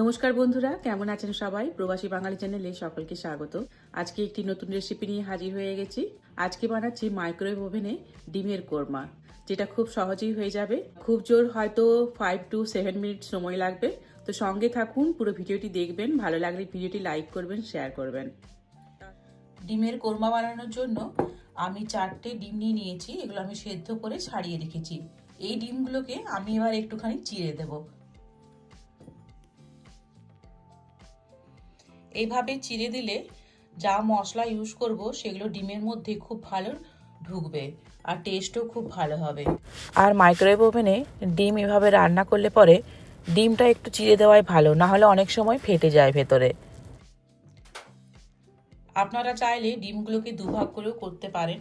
নমস্কার বন্ধুরা, কেমন আছেন সবাই? প্রবাসী বাঙালি চ্যানেলে সকলকে স্বাগত। আজকে একটি নতুন রেসিপি নিয়ে হাজির হয়ে গেছি। আজকে বানাচ্ছি মাইক্রোওয়েভ ওভেনে ডিমের কোরমা, যেটা খুব সহজেই হয়ে যাবে। খুব জোর হয়তো ফাইভ টু সেভেন মিনিট সময় লাগবে। তো সঙ্গে থাকুন, পুরো ভিডিওটি দেখবেন। ভালো লাগলে ভিডিওটি লাইক করবেন শেয়ার করবেন। ডিমের কোরমা বানানোর জন্য আমি চারটে ডিম নিয়ে নিয়েছি। এগুলো আমি সেদ্ধ করে ছাড়িয়ে রেখেছি। এই ডিমগুলোকে আমি এবার একটুখানি চিড়ে দেবো। এইভাবে চিড়ে দিলে যা মশলা ইউজ করব সেগুলো ডিমের মধ্যে খুব ভালো ঢুকবে আর টেস্টও খুব ভালো হবে। আর মাইক্রোওয়েভ ওভেনে ডিম এভাবে রান্না করলে পরে ডিমটা একটু চিড়ে দেওয়াই ভালো না হলে অনেক সময় ফেটে যায় ভেতরে। আপনারা চাইলে ডিমগুলোকে দুভাগ করেও করতে পারেন।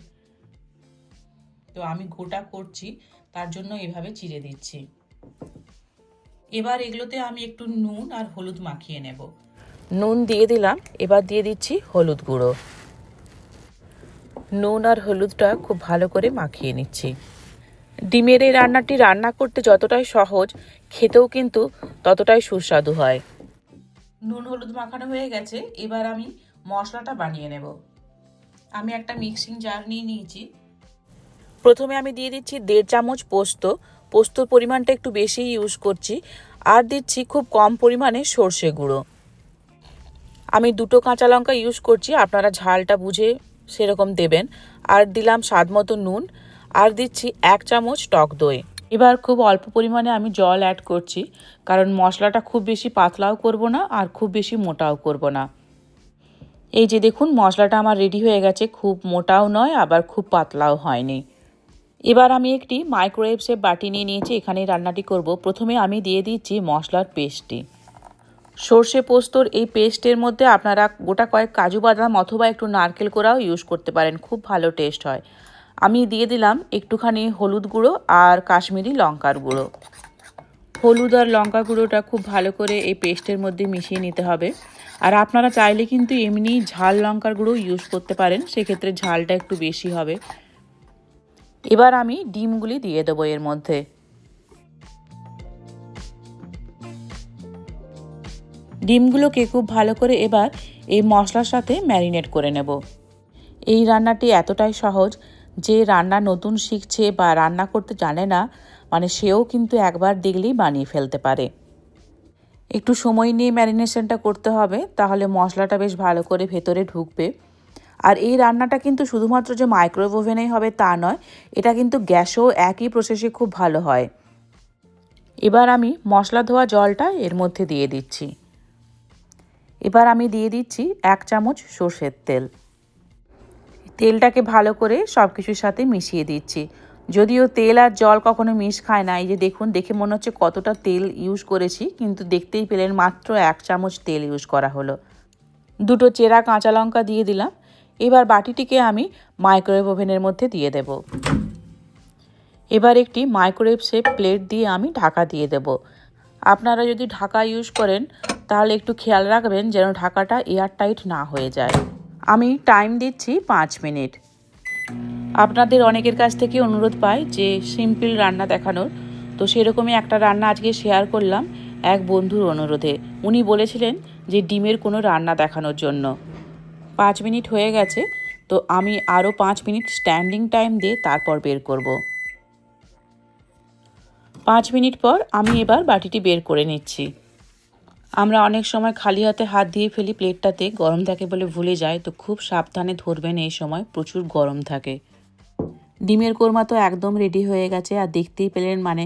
তো আমি গোটা করছি তার জন্য এভাবে চিড়ে দিচ্ছি। এবার এগুলোতে আমি একটু নুন আর হলুদ মাখিয়ে নেব। নুন দিয়ে দিলাম। এবার দিয়ে দিচ্ছি হলুদ গুঁড়ো। নুন আর হলুদটা খুব ভালো করে মাখিয়ে নিচ্ছি। ডিমের এই রান্নাটি রান্না করতে যতটাই সহজ, খেতেও কিন্তু ততটাই সুস্বাদু হয়। নুন হলুদ মাখানো হয়ে গেছে। এবার আমি মশলাটা বানিয়ে নেব। আমি একটা মিক্সিং জার নিয়ে নিয়েছি। প্রথমে আমি দিয়ে দিচ্ছি দেড় চামচ পোস্ত। পোস্তর পরিমাণটা একটু বেশি ইউজ করছি। আর দিচ্ছি খুব কম পরিমাণে সর্ষে গুঁড়ো। আমি দুটো কাঁচা লঙ্কা ইউজ করছি, আপনারা ঝালটা বুঝে সেরকম দেবেন। আর দিলাম স্বাদ মতো নুন, আর দিচ্ছি এক চামচ টক দই। এবার খুব অল্প পরিমাণে আমি জল অ্যাড করছি, কারণ মশলাটা খুব বেশি পাতলাও করব না, আর খুব বেশি মোটাও করব না। এই যে দেখুন, মশলাটা আমার রেডি হয়ে গেছে, খুব মোটাও নয়, আবার খুব পাতলাও হয়নি। এবার আমি একটি মাইক্রোওয়েভ সেপ বাটি নিয়ে নিয়েছি এখানে রান্নাটি করব। প্রথমে আমি দিয়ে দিচ্ছি মশলার পেস্টটি। সর্ষে পোস্তর এই পেস্টের মধ্যে আপনারা গোটা কয়েক কাজু বাদাম অথবা একটু নারকেল কোড়াও ইউজ করতে পারেন, খুব ভালো টেস্ট হয়। আমি দিয়ে দিলাম একটুখানি হলুদ গুঁড়ো আর কাশ্মীরি লঙ্কার গুঁড়ো। হলুদ আর লঙ্কা গুঁড়োটা খুব ভালো করে এই পেস্টের মধ্যে মিশিয়ে নিতে হবে। আর আপনারা চাইলে কিন্তু এমনি ঝাল লঙ্কার গুঁড়ো ইউজ করতে পারেন, সেক্ষেত্রে ঝালটা একটু বেশি হবে। এবার আমি ডিমগুলি দিয়ে দেবো এর মধ্যে। ডিমগুলোকে খুব ভালো করে এবার এই মশলার সাথে ম্যারিনেট করে নেব। এই রান্নাটি এতটাই সহজ যে রান্না নতুন শিখছে বা রান্না করতে জানে না মানে সেও কিন্তু একবার দেখলেই বানিয়ে ফেলতে পারে। একটু সময় নিয়ে ম্যারিনেশনটা করতে হবে, তাহলে মশলাটা বেশ ভালো করে ভেতরে ঢুকবে। আর এই রান্নাটা কিন্তু শুধুমাত্র যে মাইক্রোওয়েভ ওভেনেই হবে তা নয়, এটা কিন্তু গ্যাসও একই প্রসেসে খুব ভালো হয়। এবার আমি মশলা ধোয়া জলটা এর মধ্যে দিয়ে দিচ্ছি। এবার আমি দিয়ে দিচ্ছি এক চামচ সর্ষের তেল। তেলটাকে ভালো করে সব কিছুর সাথে মিশিয়ে দিচ্ছি। যদিও তেল আর জল কখনো মিশ খায় না, এই যে দেখুন, দেখে মনে হচ্ছে কতটা তেল ইউজ করেছি, কিন্তু দেখতেই পেলেন মাত্র এক চামচ তেল ইউজ করা হলো। দুটো চেরা কাঁচা লঙ্কা দিয়ে দিলাম। এবার বাটিটিকে আমি মাইক্রোওয়েভ ওভেনের মধ্যে দিয়ে দেব। এবার একটি মাইক্রোওয়েভ শেপ প্লেট দিয়ে আমি ঢাকা দিয়ে দেব। আপনারা যদি ঢাকা ইউজ করেন তাহলে একটু খেয়াল রাখবেন যেন ঢাকাটা এয়ার টাইট না হয়ে যায়। আমি টাইম দিচ্ছি পাঁচ মিনিট। আপনাদের অনেকের কাছ থেকে অনুরোধ পাই যে সিম্পল রান্না দেখানোর। তো সেরকমই একটা রান্না আজকে শেয়ার করলাম এক বন্ধুর অনুরোধে। উনি বলেছিলেন যে ডিমের কোনো রান্না দেখানোর জন্য। পাঁচ মিনিট হয়ে গেছে, তো আমি আরও পাঁচ মিনিট স্ট্যান্ডিং টাইম দিয়ে তারপর বের করব। পাঁচ মিনিট পর আমি এবার বাটিটি বের করে নিচ্ছি। আমরা অনেক সময় খালি হাতে হাত দিয়ে ফেলি প্লেটটাতে, গরম থাকে বলে ভুলে যায় তো খুব সাবধানে ধরবেন এই সময় প্রচুর গরম থাকে। ডিমের কোরমা তো একদম রেডি হয়ে গেছে, আর দেখতেই পেলেন মানে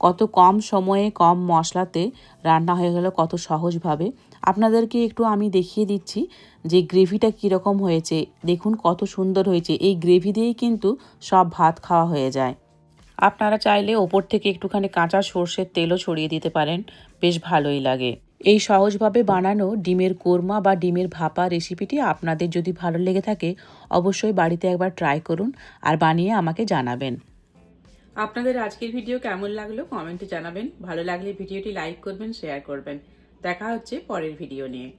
কত কম সময়ে কম মশলাতে রান্না হয়ে গেল কত সহজভাবে। আপনাদেরকে একটু আমি দেখিয়ে দিচ্ছি যে গ্রেভিটা কীরকম হয়েছে। দেখুন কত সুন্দর হয়েছে। এই গ্রেভি দিয়েই কিন্তু সব ভাত খাওয়া হয়ে যায়। আপনারা চাইলে ওপর থেকে একটুখানি কাঁচা সর্ষের তেলও ছড়িয়ে দিতে পারেন, বেশ ভালোই লাগে। এই সহজভাবে বানানো ডিমের কোরমা বা ডিমের ভাপা রেসিপিটি আপনাদের যদি ভালো লেগে থাকে, অবশ্যই বাড়িতে একবার ট্রাই করুন আর বানিয়ে আমাকে জানাবেন। আপনাদের আজকের ভিডিও কেমন লাগল কমেন্টে জানাবেন। ভালো লাগলে ভিডিওটি লাইক করবেন শেয়ার করবেন। দেখা হচ্ছে পরের ভিডিও নিয়ে।